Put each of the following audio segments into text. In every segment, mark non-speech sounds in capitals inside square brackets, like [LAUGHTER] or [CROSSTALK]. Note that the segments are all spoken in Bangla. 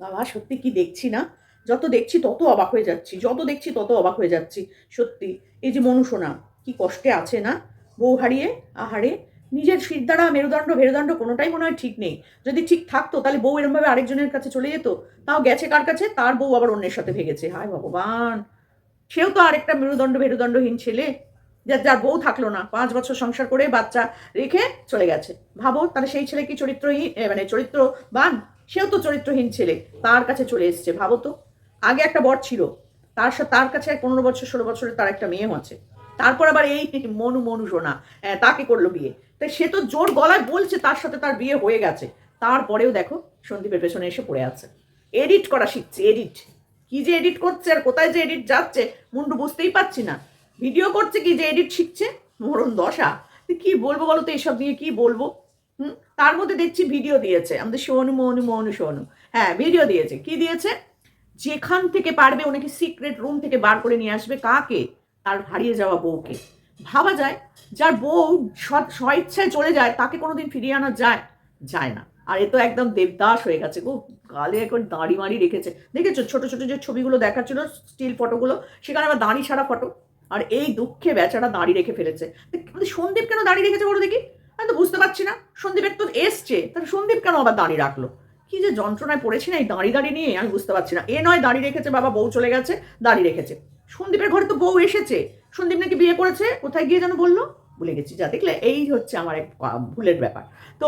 বাবা, সত্যি কি দেখছি না? যত দেখছি তত অবাক হয়ে যাচ্ছি। যত দেখছি তত অবাক হয়ে যাচ্ছি। সত্যি, এই যে মনুষোনা কি কষ্টে আছে না? বউ হারিয়ে আহারে নিজের শিরদাঁড়া মেরুদণ্ড মেরুদণ্ড কোনোটাই মনে হয় ঠিক নেই। যদি ঠিক থাকতো, তাহলে বউ এরমভাবে আরেকজনের কাছে চলে যেত। তাও গেছে কার কাছে? তার বউ আবার অন্যের সাথে ভেগেছে। হায় ভগবান! সেও তো আরেকটা মেরুদণ্ড মেরুদণ্ডহীন ছেলে। যার যার বউ থাকল না। পাঁচ বছর সংসার করে বাচ্চা রেখে চলে গেছে। ভাবো, তাহলে সেই ছেলে কি চরিত্রহীন মানে চরিত্রবান? সেও তো চরিত্রহীন ছেলে, তার কাছে চলে এসছে, ভাবো তো। আগে একটা বর ছিল, তার সাথে তার কাছে পনেরো বছর, ষোলো বছরের তার একটা মেয়ে আছে। তারপর আবার এই মনু মনু সোনা তাকে করল বিয়ে। তাই সে তো জোর গলায় বলছে তার সাথে তার বিয়ে হয়ে গেছে। তারপরেও দেখো সন্দীপের পেছনে এসে পড়ে আছে। এডিট করা শিখছে, এডিট। কি যে এডিট করছে আর কোথায় যে এডিট যাচ্ছে, মুন্ডু বুঝতেই পারছি না। ভিডিও করছে কি যে এডিট শিখছে? মরণ দশা। কি বলব বলো তো এসব নিয়ে কি বলব? তার মধ্যে দেখছি ভিডিও দিয়েছে। আমাদের সোনু, মনু মনু, সোনু। হ্যাঁ ভিডিও দিয়েছে। কি দিয়েছে? যেখান থেকে পারবে ওনাকে সিক্রেট রুম থেকে বার করে নিয়ে আসবে কাকে? তার হারিয়ে যাওয়া বউকে। ভাবা যায়, যার বউ স্ব- স্বইচ্ছায় চলে যায়, তাকে কোনোদিন ফিরিয়ে আনা যায় যায় না। আর এ তো একদম দেবদাস হয়ে গেছে গো। গালে এখন দাড়ি মাড়ি রেখেছে। দেখেছ? ছোট ছোট যে ছবিগুলো দেখাচ্ছিল স্টিল ফটোগুলো সেখানে আবার দাঁড়ি ছাড়া ফটো আর এই দুঃখে বেচারা দাড়ি রেখে ফেলেছে। সন্দীপ কেন দাড়ি রেখেছে বলো দেখি? আমি তো বুঝতে পারছি না। সন্দীপের তো এসছে। তাহলে সন্দীপ কেন আবার দাড়ি রাখল? কি যে যন্ত্রণায় পড়েছি না এই দাঁড়ি দাঁড়ি নিয়ে? আমি বুঝতে পারছি না। এ নয় দাঁড়ি রেখেছে, বাবা বউ চলে গেছে দাঁড়ি রেখেছে। সন্দীপের ঘরে তো বউ এসেছে। সন্দীপ নাকি বিয়ে করেছে? কোথায় গিয়ে যেন বলল? ভুলে গেছি, যা দেখলে এই হচ্ছে আমার এক ভুলের ব্যাপার। তো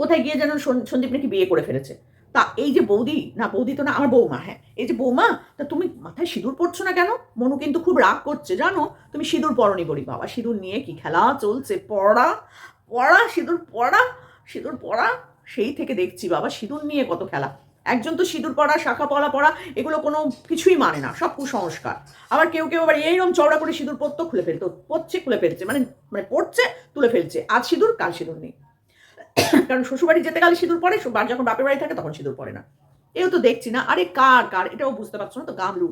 কোথায় গিয়ে যেন সন্দীপ নাকি বিয়ে করে ফেলেছে? তা এই যে বৌদি, না বৌদি তো না, আমার বৌমা হ্যাঁ। এই যে বৌমা, তা তুমি মাথায় সিঁদুর পড়ছো না কেন? মনু কিন্তু খুব রাগ করছে, জানো? তুমি সিঁদুর পরনি বলি, বাবা। সিঁদুর নিয়ে কি খেলা চলছে, পড়া। পড়া, সিঁদুর পড়া সিঁদুর পড়া, সেই থেকে দেখছি বাবা সিঁদুর নিয়ে কত খেলা। একজন তো সিঁদুর পড়া, শাখা পড়া পড়া, এগুলো কোনো কিছুই মানে না, সব কুসংস্কার। আবার কেউ কেউ আবার এইরকম চওড়া করে সিঁদুর পরতো খুলে ফেলতো, পড়ছে, খুলে ফেলছে মানে মানে পড়ছে, তুলে ফেলছে, আজ সিঁদুর, কাল সিঁদুর নেই। কারণ শ্বশুরবাড়ি যেতে গেলে সিঁদুর পরে যখন বাপের বাড়ি থাকে তখন সিঁদুর পরে না। এও তো দেখছি না, আরে কার কার, এটাও বুঝতে পারছ না তো গামলু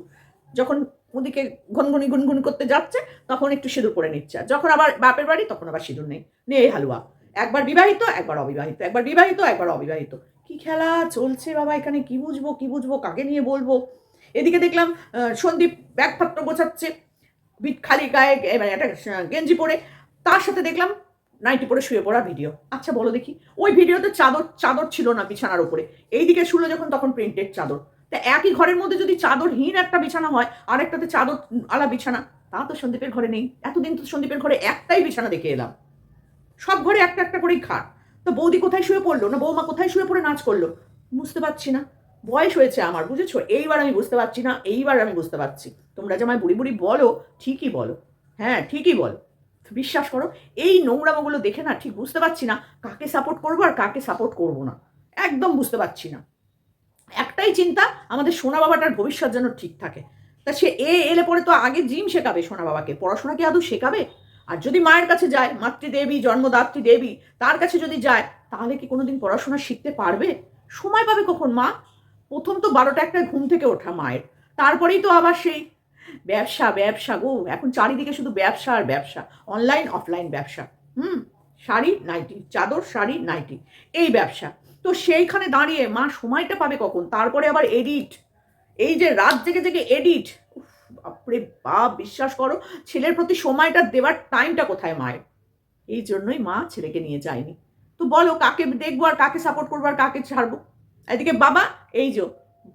যখন ওদিকে ঘনঘনি গুনগুন করতে যাচ্ছে, তখন একটু সিঁদুর পরে নিচ্ছে। যখন আবার বাপের বাড়ি, তখন আবার সিঁদুর নেই। নে এই হালুয়া। একবার বিবাহিত, একবার অবিবাহিত। একবার বিবাহিত, একবার অবিবাহিত। কি খেলা চলছে বাবা এখানে? কি বুঝব কি বুঝব, কাকে নিয়ে বলব? এদিকে দেখলাম সন্দীপ ব্যাগপত্র গোছাচ্ছে খালি গায়ে মানে একটা গেঞ্জি পরে। তার সাথে দেখলাম, নাইটি পরে শুয়ে পড়া ভিডিও। আচ্ছা বলো দেখি। ওই ভিডিওতে চাদর চাদর ছিল না বিছানার উপরে। এইদিকে শুলো যখন, তখন প্রিন্টেড চাদর। তা একই ঘরের মধ্যে যদি চাদরহীন একটা বিছানা হয় আর একটাতে চাদর আলা বিছানা, তা তো সন্দীপের ঘরে নেই। এতদিন তো সন্দীপের ঘরে একটাই বিছানা দেখে এলাম। সব ঘরে একটা একটা করেই খাট। তো বৌদি কোথায় শুয়ে পড়ল? না বৌমা কোথায় শুয়ে পড়ে নাচ করল? বুঝতে পারছি না। বয়স হয়েছে আমার, বুঝেছ? এইবার আমি বুঝতে পারছি না, এইবার আমি বুঝতে পারছি। তোমরা যে আমায় বুড়ি বুড়ি বলো, ঠিকই বলো। হ্যাঁ ঠিকই বলো। বিশ্বাস করো, এই নোংরামোগুলো দেখে না ঠিক বুঝতে পারছি না কাকে সাপোর্ট করব আর কাকে সাপোর্ট করব না। একদম বুঝতে পারছি না। একটাই চিন্তা, আমাদের সোনা বাবাটার ভবিষ্যৎ যেন ঠিক থাকে। তা সে এ এলে পরে তো আগে জিম শেখাবে সোনা বাবাকে, পড়াশোনা কি আদৌ শেখাবে? আর যদি মায়ের কাছে যায়, মাতৃদেবী, জন্মদাত্রী দেবী, তার কাছে যদি যায়, তাহলে কি কোনোদিন পড়াশোনা শিখতে পারবে? সময় পাবে কখন মা? প্রথম তো বারোটা একটা ঘুম থেকে ওঠা মায়ের, তারপরেই তো আবার সেই ব্যবসা ব্যবসা গো, এখন চারিদিকে শুধু ব্যবসা আর ব্যবসা অনলাইন অফলাইন ব্যবসা। হুম, শাড়ি নাইটি চাদর, শাড়ি নাইটি এই ব্যবসা। তো সেইখানে দাঁড়িয়ে মা সময়টা পাবে কখন? তারপরে আবার এডিট এই যে রাত জেগে জেগে এডিট বাপরে বাপ, বিশ্বাস করো, ছেলের প্রতি সময়টা দেওয়ার টাইমটা কোথায় মায়ের? এই জন্যই মা ছেলেকে নিয়ে যায়নি। তো বলো, কাকে দেখব আর কাকে সাপোর্ট করব আর কাকে ছাড়বো? এদিকে বাবা, এই যে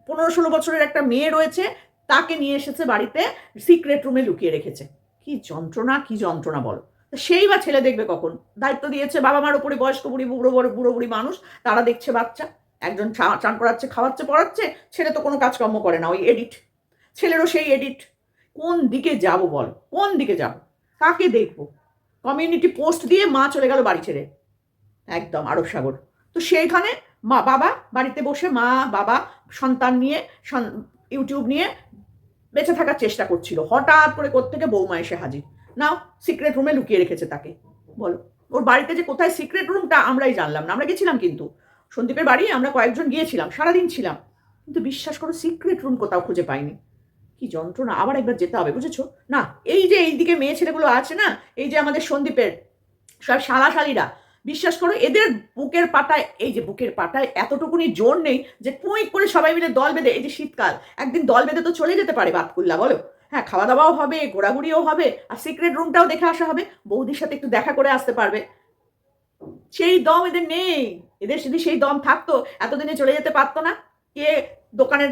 পনেরো ষোলো বছরের একটা মেয়ে রয়েছে, তাকে নিয়ে এসেছে বাড়িতে সিক্রেট রুমে লুকিয়ে রেখেছে। কি যন্ত্রণা কি যন্ত্রণা বলো। সেই বা ছেলে দেখবে কখন? দায়িত্ব দিয়েছে বাবা মার উপরে বয়স্ক বুড়ি, বুড়ো বড়, বুড়ো বুড়ি মানুষ, তারা দেখছে বাচ্চা। একজন চান করাচ্ছে, খাওয়াচ্ছে, পড়াচ্ছে, ছেলে তো কোনো কাজকর্ম করে না, ওই এডিট ছেলেরও সেই এডিট কোন দিকে যাব বল? কোন দিকে যাব? কাকে দেখব? কমিউনিটি পোস্ট দিয়ে মা চলে গেল বাড়ি ছেড়ে। একদম আরব সাগর। তো সেইখানে মা, বাবা বাড়িতে বসে মা, বাবা সন্তান নিয়ে ইউটিউব নিয়ে বেঁচে থাকার চেষ্টা করছিল। হঠাৎ করে কোত্থেকে বৌমা এসে হাজির। নাও সিক্রেট রুমে লুকিয়ে রেখেছে তাকে। বলো, ওর বাড়িতে যে কোথায় সিক্রেট রুমটা আমরাই জানলাম না, আমরা গেছিলাম কিন্তু। সন্দীপের বাড়ি, আমরা কয়েকজন গিয়েছিলাম, সারাদিন ছিলাম। কিন্তু বিশ্বাস করো সিক্রেট রুম কোথাও খুঁজে পাইনি। কি যন্ত্রণা, আবার একবার যেতে হবে, বুঝেছ? না, এই যে এইদিকে মেয়ে ছেলেগুলো আছে না, এই যে আমাদের সন্দীপের, সব শালাশালিরা, বিশ্বাস করো, এদের বুকের পাতায়, এই যে বুকের পাতায় এতটুকুনি জোর নেই যে কুঁই করে সবাই মিলে দল বেঁধে, এই যে শীতকাল, একদিন দল বেঁধে তো চলে যেতে পারে বাতকুল্লা, বলো। হ্যাঁ খাওয়া দাওয়াও হবে, ঘোরাঘুরিও হবে, আর সিক্রেট রুমটাও দেখে আসা হবে। বৌদির সাথে একটু দেখা করে আসতে পারবে। সেই দম এদের নেই। এদের যদি সেই দম থাকতো, এতদিনে চলে যেতে পারতো না। কে দোকানের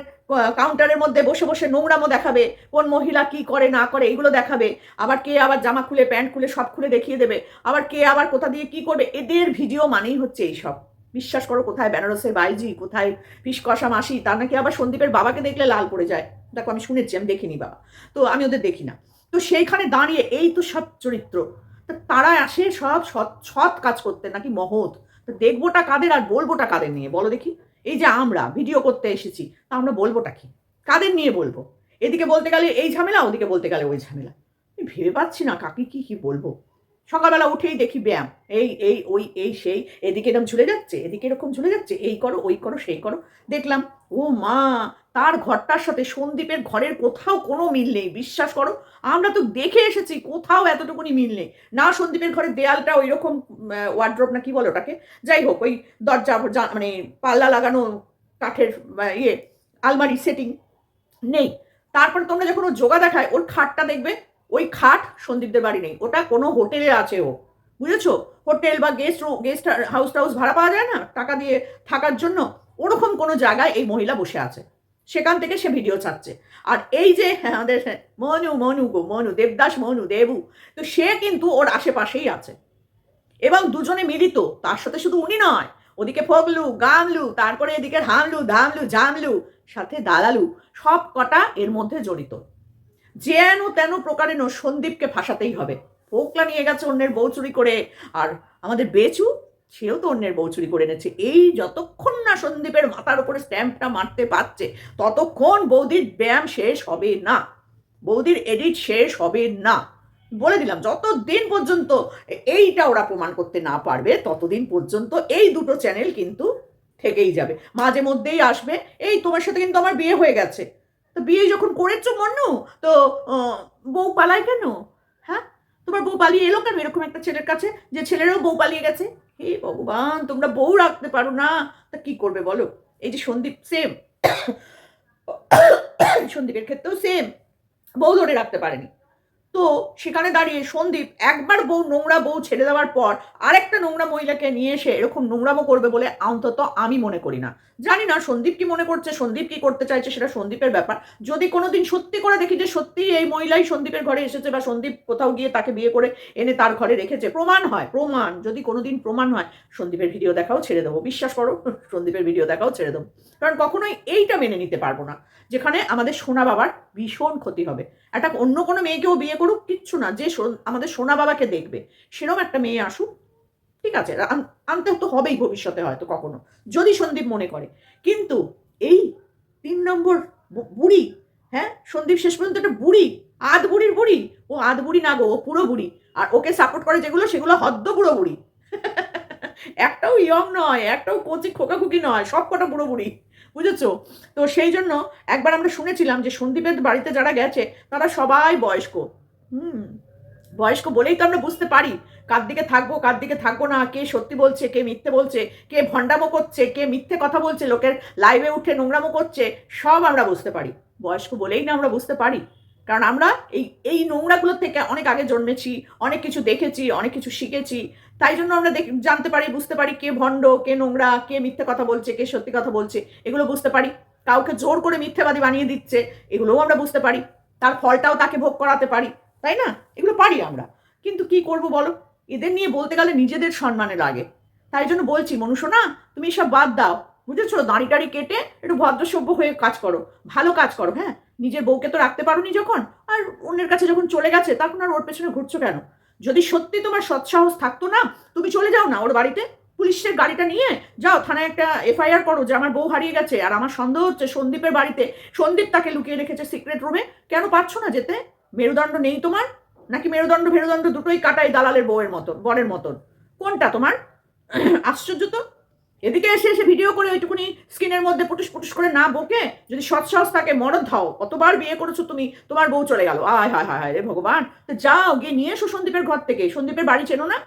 কাউন্টারের মধ্যে বসে বসে নোংরামো দেখাবে, কোন মহিলা কি করে, না করে, এগুলো দেখাবে। আবার কে আবার জামা খুলে, প্যান্ট খুলে, সব খুলে দেখিয়ে দেবে। আবার কে আবার কোথা দিয়ে কি করবে, এদের ভিডিও মানেই হচ্ছে এইসব। বিশ্বাস করো কোথায় বেনারসের বাইজি, কোথায় ফিস কষা মাসি, তার নাকি আবার সন্দীপের বাবাকে দেখলে লাল পড়ে যায়। দেখো, আমি শুনেছি, আমি দেখিনি বাবা। তো আমি ওদের দেখি না। তো সেইখানে দাঁড়িয়ে, এই তো সব চরিত্র। তারা আসে, সব সৎ সৎ কাজ করতে, নাকি মহৎ? তো দেখবোটা কাদের আর বলবোটা কাদের নিয়ে? বলো দেখি। এই যে আমরা, ভিডিও করতে এসেছি, তা আমরা বলবোটা কি? কাদের নিয়ে বলব? এদিকে বলতে গেলে এই ঝামেলা, ওদিকে বলতে গেলে ওই ঝামেলা। আমি ভেবে পাচ্ছি না কাকে কি কি বলব। সকালবেলা উঠেই দেখি ব্যায়াম। এই এই, ওই, এই, সেই, এদিকে এরকম ঝুলে যাচ্ছে, এদিকে এরকম ঝুলে যাচ্ছে, এই করো, ওই করো, সেই করো। দেখলাম, ও মা, তার ঘরটার সাথে সন্দীপের ঘরের কোথাও কোনো মিল নেই, বিশ্বাস করো। আমরা তো দেখে এসেছি, কোথাও এতটুকুনি মিল নেই। না সন্দীপের ঘরের দেয়ালটা ওই রকম ওয়ার্ড্রোপ না কি বলো ওটাকে? যাই হোক, ওই দরজা মানে পাল্লা লাগানো কাঠের ইয়ে আলমারি সেটিং নেই। তারপরে তোমরা যখন ও যোগা দেখায়, ওর খাটটা দেখবে ওই খাট সন্দীপদের বাড়ি নেই, ওটা কোনো হোটেলে আছে ও, বুঝেছ? হোটেল বা গেস্ট গেস্ট হাউস টাউস ভাড়া পাওয়া যায় না? টাকা দিয়ে থাকার জন্য ওরকম কোনো জায়গায় এই মহিলা বসে আছে। সেখান থেকে সে ভিডিও ছাড়ছে। আর এই যে আমাদের মনু মনু গো, মনু, দেবদাস, মনু, দেবু, তো সে কিন্তু ওর আশেপাশেই আছে। এবং দুজনে মিলিত, তার সাথে শুধু উনি নয়, ওদিকে ফগলু গামলু তারপরে এদিকে হামলু ধামলু জামলু সাথে দালালু সব কটা এর মধ্যে জড়িত। যেন তেন প্রকারেণ সন্দীপকে ফাঁসাতেই হবে। ফোকলা নিয়ে গেছে অন্যের বউ চুরি করে, আর আমাদের বেচু, সেও তো অন্যের বউ চুরি করে এনেছে। এই যতক্ষণ না সন্দীপের মাথার উপরে স্ট্যাম্পটা মারতে পারছে, ততক্ষণ বৌদির ব্যায়াম শেষ হবে না। বৌদির এডিট শেষ হবে না। বলে দিলাম, যতদিন পর্যন্ত এইটা ওরা প্রমাণ করতে না পারবে, ততদিন পর্যন্ত এই দুটো চ্যানেল কিন্তু থেকেই যাবে। মাঝে মধ্যেই আসবে, এই তোমার সাথে কিন্তু আমার বিয়ে হয়ে গেছে। তো বিয়ে যখন করেছ মন্নু, তো বউ পালায় কেন? হ্যাঁ? তোমার বউ পালিয়ে এলো কেন এরকম একটা ছেলের কাছে, যে ছেলেরও বউ পালিয়ে গেছে? হে ভগবান, তোমরা বউ রাখতে পারো না। তা কি করবে বলো? এই যে সন্দীপ সেম [COUGHS] সন্দীপের ক্ষেত্রেও সেম বউ ধরে রাখতে পারেনি। তো সেখানে দাঁড়িয়ে সন্দীপ একবার বউ, নোংরা বউ ছেড়ে দেওয়ার পর আরেকটা নোংরা মহিলাকে নিয়ে এসে এরকম নোংরামো করবে বলে অন্তত আমি মনে করি না। জানি না সন্দীপ কি মনে করছে, সন্দীপ কি করতে চাইছে সেটা সন্দীপের ব্যাপার। যদি কোনোদিন সত্যি করে দেখি যে সত্যি এই মহিলাই সন্দীপের ঘরে এসেছে বা সন্দীপ কোথাও গিয়ে তাকে বিয়ে করে এনে তার ঘরে রেখেছে, প্রমাণ হয়, প্রমাণ। যদি কোনোদিন প্রমাণ হয়, সন্দীপের ভিডিও দেখাও ছেড়ে দেবো। বিশ্বাস করো, সন্দীপের ভিডিও দেখাও ছেড়ে দেবো। কারণ কখনোই এইটা মেনে নিতে পারব না, যেখানে আমাদের সোনা বাবার ভীষণ ক্ষতি হবে। একটা অন্য কোনো মেয়েকেও বিয়ে করুক কিচ্ছু না, যে আমাদের সোনা বাবাকে দেখবে সেরকম একটা মেয়ে আসুক, ঠিক আছে, আন- আনতে তো হবেই ভবিষ্যতে হয়তো কখনো, যদি সন্দীপ মনে করে। কিন্তু এই তিন নম্বর বুড়ি হ্যাঁ সন্দীপ শেষ পর্যন্ত একটা বুড়ি, আধ বুড়ির বুড়ি, ও আধ বুড়ি না গো, ও পুরো বুড়ি, আর ওকে সাপোর্ট করে যেগুলো, সেগুলো হদ্দ পুরো বুড়ি। [LAUGHS] একটাও ইয়ং নয়, একটাও কচি খোকাখুকি নয়, সব কটা বুড়ো বুড়ি, বুঝেছ? তো সেই জন্য একবার আমরা শুনেছিলাম যে সন্দীপের বাড়িতে যারা গেছে, তারা সবাই বয়স্ক। হুম, বয়স্ক বলেই তো আমরা বুঝতে পারি। কার দিকে থাকব, কার দিকে থাকব না, কে সত্যি বলছে, কে মিথ্যে বলছে, কে ভণ্ডামো করছে, কে মিথ্যে কথা বলছে, লোকের লাইভে উঠে নোংরামো করছে, সব আমরা বুঝতে পারি। বয়স্ক বলেই না আমরা বুঝতে পারি। কারণ আমরা এই এই নোংরাগুলোর থেকে অনেক আগে জন্মেছি, অনেক কিছু দেখেছি, অনেক কিছু শিখেছি। তাই জন্য আমরা দেখ, জানতে পারি, বুঝতে পারি কে ভণ্ড, কে নোংরা, কে মিথ্যে কথা বলছে, কে সত্যি কথা বলছে, এগুলো বুঝতে পারি। কাউকে জোর করে মিথ্যেবাদী বানিয়ে দিচ্ছে, এগুলোও আমরা বুঝতে পারি। তার ফলটাও তাকে ভোগ করাতে পারি। তাই না? এগুলো পারি আমরা। কিন্তু কি করব বলো? এদের নিয়ে বলতে গেলে নিজেদের সম্মানে লাগে। তাই জন্য বলছি মনুষ্য না তুমি সব বাদ দাও। বুঝেছ? দাড়ি টাড়ি কেটে একটু ভদ্রসভ্য হয়ে কাজ করো। ভালো কাজ করো হ্যাঁ? নিজের বউকে তো রাখতে পারোনি যখন, আর অন্যের কাছে যখন চলে গেছে, তখন আর ওর পেছনে ঘুরছো কেন? যদি সত্যি তোমার সৎসাহস থাকতো না, তুমি চলে যাও না ওর বাড়িতে? পুলিশের গাড়িটা নিয়ে যাও, থানায় একটা এফআইআর করো যে আমার বউ হারিয়ে গেছে। আর আমার সন্দেহ হচ্ছে সন্দীপের বাড়িতে সন্দীপ তাকে লুকিয়ে রেখেছে সিক্রেট রুমে কেন পারছ না যেতে? মেরুদণ্ড নেই তোমার? নাকি মেরুদণ্ড মেরুদণ্ড দুটোই কাটাই দালালের বউয়ের মতন, বরের মতন? কোনটা তোমার? আশ্চর্য তো। এদিকে এসে এসে ভিডিও করে ওইটুকুনি স্ক্রিনের মধ্যে পুটুস পুটুস করে না বকে, যদি সৎসাহস থাকে মরদ ধাও কতবার বিয়ে করেছ তুমি? তোমার বউ চলে গেল। আয়, হায় হায় হায় রে ভগবান। তো যাও, গিয়ে নিয়ে এসো সন্দীপের ঘর থেকে। সন্দীপের বাড়ি চেনো না?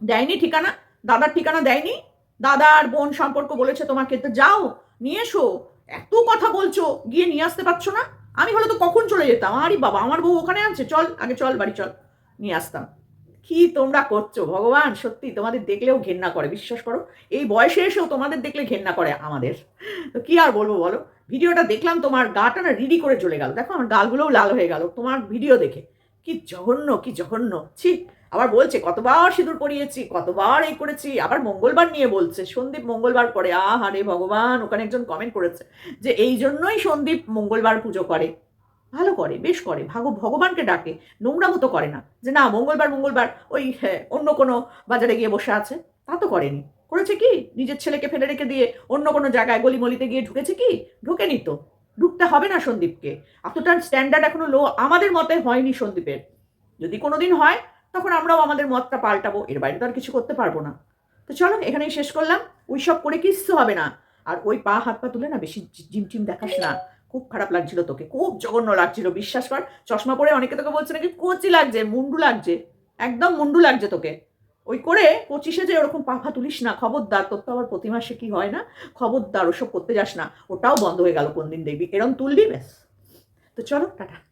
দেয়নি ঠিকানা? দাদার ঠিকানা দেয়নি? দাদা আর বোন সম্পর্ক বলেছে তোমাকে। তো যাও, নিয়ে এসো। এত কথা বলছো, গিয়ে নিয়ে আসতে পারছ না? আমি হলে তো কখন চলে যেতাম? আরে বাবা, আমার বউ ওখানে আনছে চল, আগে চল, বাড়ি চল। নিয়ে আসতাম। কি তোমরা করছ? ভগবান, সত্যি, তোমাদের দেখলেও ঘেন্না করে, বিশ্বাস করো। এই বয়সে এসেও তোমাদের দেখলে ঘেন্না করে আমাদের। তো কি আর বলব বলো? ভিডিওটা দেখলাম, তোমার গাটা না রিডি করে চলে গেল। দেখো, আমার গালগুলোও লাল হয়ে গেল। তোমার ভিডিও দেখে। কি জঘন্য কি জঘন্য। ছি আবার বলছে কতবার সিঁদুর পরিয়েছি কতবার এই করেছি। আবার মঙ্গলবার নিয়ে বলছে সন্দীপ মঙ্গলবার করে। আহারে ভগবান ওখানে একজন কমেন্ট করেছে যে এই জন্যই সন্দীপ মঙ্গলবার পুজো করে। ভালো করে বেশ করে ভাগ ভগবানকে ডাকে নোংরা মতো করে না যে না মঙ্গলবার মঙ্গলবার ওই হ্যাঁ, অন্য কোনো বাজারে গিয়ে বসে আছে। তা তো করেনি। করেছে কি? নিজের ছেলেকে ফেলে রেখে দিয়ে অন্য কোনো জায়গায় গলি গলিমলিতে গিয়ে ঢুকেছে কি? ঢুকেনি তো। ঢুকতে হবে না সন্দীপকে। এতটা স্ট্যান্ডার্ড এখনও লো আমাদের মতে হয়নি সন্দীপের। যদি কোনোদিন হয় তখন আমরাও আমাদের মতটা পাল্টাবো। এর বাইরে তো আর কিছু করতে পারব না। তো চলো, এখানেই শেষ করলাম। ওই সব করে কিচ্ছু হবে না। আর ওই পা, হাত, পা তুলে না বেশি জিম টিম দেখাস না। খুব খারাপ লাগছিল তোকে। খুব জঘন্য লাগছিল, বিশ্বাস কর। চশমা পরে অনেকে তোকে বলছে নাকি, কচি লাগছে, মুন্ডু লাগছে। একদম মুন্ডু লাগছে তোকে। ওই করে পঁচিশে যে ওরকম পাখা তুলিস না, খবরদার, তোর তো আবার প্রতি মাসে কি হয় না? খবরদার, ওসব করতে যাস না। ওটাও বন্ধ হয়ে গেল কোন দিন দেখবি। এরম তুলবি, ব্যাস। তো চলো, টাটা।